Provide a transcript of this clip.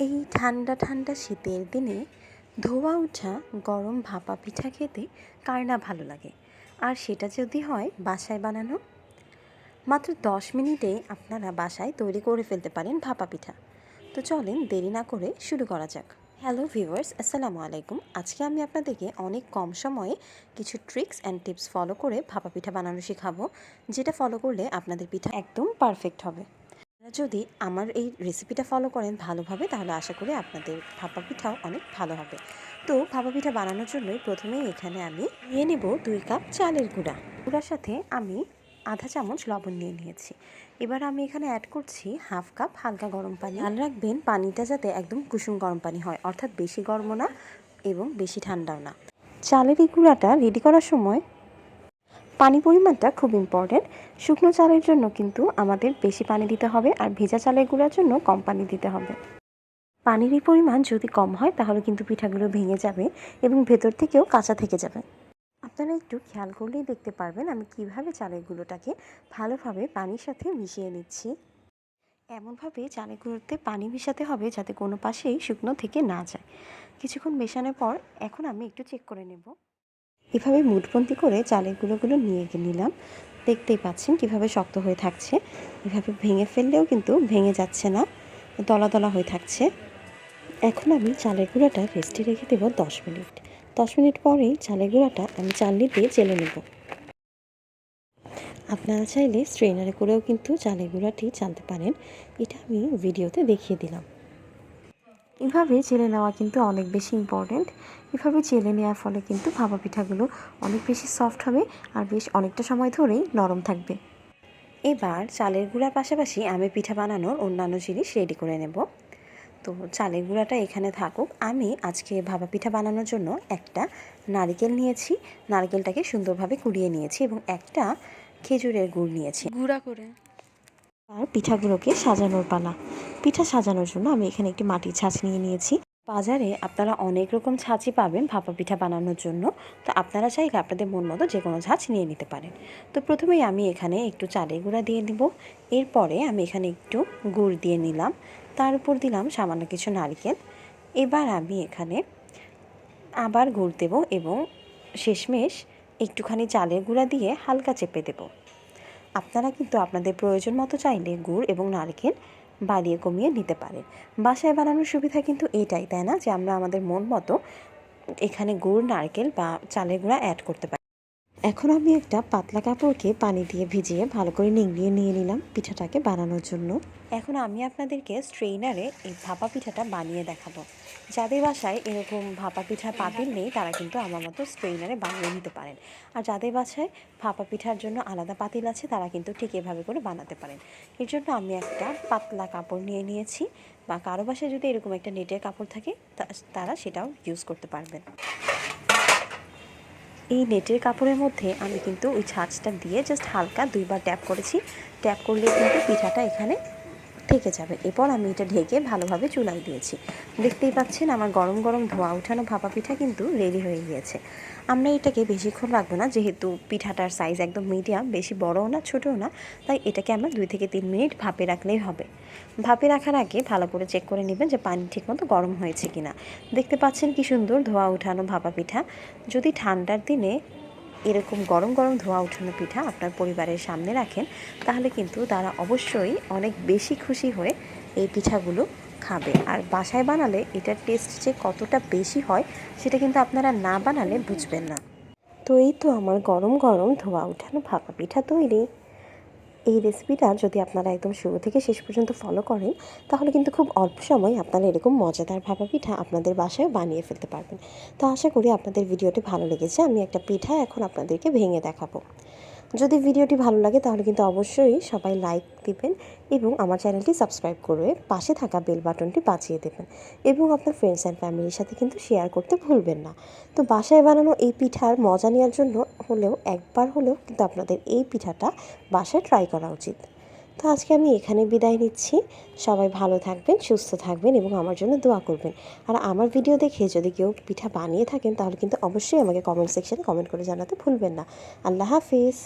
এই ঠান্ডা ঠান্ডা শীতের দিনে ধোয়া ওঠা গরম ভাপা পিঠা খেতে কার না ভালো লাগে? আর সেটা যদি হয় বাসায় বানানো? মাত্র দশ মিনিটেই আপনারা বাসায় তৈরি করে ফেলতে পারেন ভাপা পিঠা। তো চলেন দেরি না করে শুরু করা যাক। হ্যালো ভিউয়ার্স, আসসালামু আলাইকুম। আজকে আমি আপনাদেরকে অনেক কম সময়ে কিছু ট্রিক্স অ্যান্ড টিপস ফলো করে ভাপা পিঠা বানানো শেখাবো, যেটা ফলো করলে আপনাদের পিঠা একদম পারফেক্ট হবে। যদি আমার এই রেসিপিটা ফলো করেন ভালোভাবে, তাহলে আশা করি আপনাদের ভাপা পিঠাও অনেক ভালো হবে। তো ভাপা পিঠা বানানোর জন্যই প্রথমেই এখানে আমি নিয়ে নেব দুই কাপ চালের গুঁড়া। গুঁড়ার সাথে আমি আধা চামচ লবণ নিয়ে নিয়েছি। এবার আমি এখানে অ্যাড করছি হাফ কাপ হালকা গরম পানি। খেয়াল রাখবেন, পানিটা যাতে একদম কুসুম গরম পানি হয়, অর্থাৎ বেশি গরমও না এবং বেশি ঠান্ডাও না। চালের এই গুঁড়াটা রেডি করার সময় পানি পরিমাণটা খুব ইম্পর্টেন্ট শুকনো চালের জন্য কিন্তু আমাদের বেশি পানি দিতে হবে আর ভেজা চালের গুঁড়ার জন্য কম পানি দিতে হবে। পানির পরিমাণ যদি কম হয় তাহলে কিন্তু পিঠাগুলো ভেঙে যাবে এবং ভেতর থেকেও কাঁচা থেকে যাবে। আপনারা একটু খেয়াল করলেই দেখতে পারবেন আমি কীভাবে চালের গুঁড়োটাকে ভালোভাবে পানির সাথে মিশিয়ে নিচ্ছি। এমনভাবে চালের গুঁড়োতে পানি মিশাতে হবে যাতে কোনো পাশেই শুকনো থেকে না যায়। কিছুক্ষণ মেশানোর পর এখন আমি একটু চেক করে নেব। এভাবে মুঠবন্দি করে চালের গুঁড়োগুলো নিয়ে নিলাম। দেখতেই পাচ্ছেন কীভাবে শক্ত হয়ে থাকছে। এভাবে ভেঙে ফেললেও কিন্তু ভেঙে যাচ্ছে না, দলা দলা হয়ে থাকছে। এখন আমি চালের গুঁড়োটা রেস্টে রেখে দেবো দশ মিনিট। দশ মিনিট পরেই চালের গুঁড়াটা আমি চালনি দিয়ে চেলে নেব। আপনারা চাইলে স্ট্রেনারে করেও কিন্তু চালের গুঁড়াটি চালতে পারেন। এটা আমি ভিডিওতে দেখিয়ে দিলাম। এভাবে চেলে নেওয়া কিন্তু অনেক বেশি ইম্পর্ট্যান্ট এভাবে চেলে নেওয়ার ফলে কিন্তু ভাপা পিঠাগুলো অনেক বেশি সফট হবে আর বেশ অনেকটা সময় ধরেই নরম থাকবে। এবার চালের গুঁড়ার পাশাপাশি আমি পিঠা বানানোর অন্যান্য জিনিস রেডি করে নেব। তো চালের গুঁড়াটা এখানে থাকুক। আমি আজকে ভাপা পিঠা বানানোর জন্য একটা নারকেল নিয়েছি। নারকেলটাকে সুন্দরভাবে কুড়িয়ে নিয়েছি এবং একটা খেজুরের গুড় নিয়েছি। গুঁড়া করে। আর পিঠাগুলোকে সাজানোর পালা। পিঠা সাজানোর জন্য আমি এখানে একটি মাটির ছাঁচ নিয়ে নিয়েছি। বাজারে আপনারা অনেক রকম ছাঁচই পাবেন ভাপা পিঠা বানানোর জন্য। তো আপনারা চাইলে আপনাদের মন মতো যে কোনো ছাঁচ নিয়ে নিতে পারেন। তো প্রথমেই আমি এখানে একটু চালের গুঁড়া দিয়ে দিব। এরপরে আমি এখানে একটু গুড় দিয়ে নিলাম। তার উপর দিলাম সামান্য কিছু নারকেল। এবার আমি এখানে আবার গুড় দেবো এবং শেষমেশ একটুখানি চালের গুঁড়া দিয়ে হালকা চেপে দেবো। আপনারা কিন্তু আপনাদের প্রয়োজন মতো চাইলে গুড় এবং নারকেল বাড়িয়ে কমিয়ে নিতে পারেন। বাসায় বানানোর সুবিধা কিন্তু এটাই, তাই না? যে আমরা আমাদের মন মতো এখানে গুড়, নারকেল বা চালের গুঁড়া অ্যাড করতে পারি। এখন আমি একটা পাতলা কাপড়কে পানি দিয়ে ভিজিয়ে ভালো করে নিংড়িয়ে নিয়ে নিলাম পিঠাটাকে বানানোর জন্য। এখন আমি আপনাদেরকে স্ট্রেইনারে এই ভাপা পিঠাটা বানিয়ে দেখাবো। যাদের বাসায় এরকম ভাপা পিঠা পাতিল নেই, তারা কিন্তু আমার মতো স্ট্রেইনারে বানিয়ে নিতে পারেন। আর যাদের বাসায় ভাপা পিঠার জন্য আলাদা পাতিল আছে, তারা কিন্তু ঠিক এভাবে করে বানাতে পারেন। এর জন্য আমি একটা পাতলা কাপড় নিয়ে নিয়েছি বা কারও বাসায় যদি এরকম একটা নেটের কাপড় থাকে তারা সেটাও ইউজ করতে পারবেন। এই নেটের কাপড়ের মধ্যে আমি কিন্তু ওই ছাঁচটা দিয়ে জাস্ট হালকা দুইবার ট্যাপ করেছি। ট্যাপ করলে কিন্তু পিঠাটা এখানে থেকে যাবে। এরপর আমি এটা ঢেকে ভালোভাবে চুলাই দিয়েছি। দেখতেই পাচ্ছেন আমার গরম গরম ধোয়া উঠানো ভাপা পিঠা কিন্তু রেডি হয়ে গিয়েছে। আমরা এটাকে বেশিক্ষণ রাখব না, যেহেতু পিঠাটার সাইজ একদম মিডিয়াম বেশি বড়ও না, ছোটও না, তাই এটাকে আমরা দুই থেকে তিন মিনিট ভাপে রাখলেই হবে। ভাপে রাখার আগে ভালো করে চেক করে নেবেন যে পানি ঠিকমতো গরম হয়েছে কিনা। দেখতে পাচ্ছেন কি সুন্দর ধোয়া উঠানো ভাপা পিঠা। যদি ঠান্ডার দিনে এরকম গরম গরম ধোঁয়া উঠানো পিঠা আপনার পরিবারের সামনে রাখেন, তাহলে কিন্তু তারা অবশ্যই অনেক বেশি খুশি হয়ে এই পিঠাগুলো খাবে। আর বাসায় বানালে এটার টেস্ট যে কতটা বেশি হয়, সেটা কিন্তু আপনারা না বানালে বুঝবেন না। তো এই তো আমার গরম গরম ধোয়া উঠানো ভাপা পিঠা তৈরি। এই রেসিপিটা যদি আপনারা একদম শুরু থেকে শেষ পর্যন্ত ফলো করেন, তাহলে কিন্তু খুব অল্প সময় আপনারা এরকম মজাদার ভাপা পিঠা আপনাদের বাসায় বানিয়ে ফেলতে পারবেন। তো আশা করি আপনাদের ভিডিওটি ভালো লেগেছে। আমি একটা পিঠা এখন আপনাদেরকে ভেঙে দেখাবো। যদি ভিডিওটি ভালো লাগে, তাহলে কিন্তু অবশ্যই সবাই লাইক দিবেন এবং আমার চ্যানেলটি সাবস্ক্রাইব করে পাশে থাকা বেল বাটনটি বাঁচিয়ে দেবেন এবং আপনার ফ্রেন্ডস অ্যান্ড ফ্যামিলির সাথে কিন্তু শেয়ার করতে ভুলবেন না। তো বাসায় বানানো এই পিঠার মজা নেওয়ার জন্য হলেও একবার হলেও কিন্তু আপনাদের এই পিঠাটা বাসায় ট্রাই করা উচিত। তো আজকে আমি এখানে বিদায় নিচ্ছি। সবাই ভালো থাকবেন, সুস্থ থাকবেন এবং আমার জন্য দোয়া করবেন। আর আমার ভিডিও দেখে যদি কেউ পিঠা বানিয়ে থাকেন তাহলে কিন্তু অবশ্যই আমাকে কমেন্ট সেকশানে কমেন্ট করে জানাতে ভুলবেন না। আল্লাহ হাফিজ।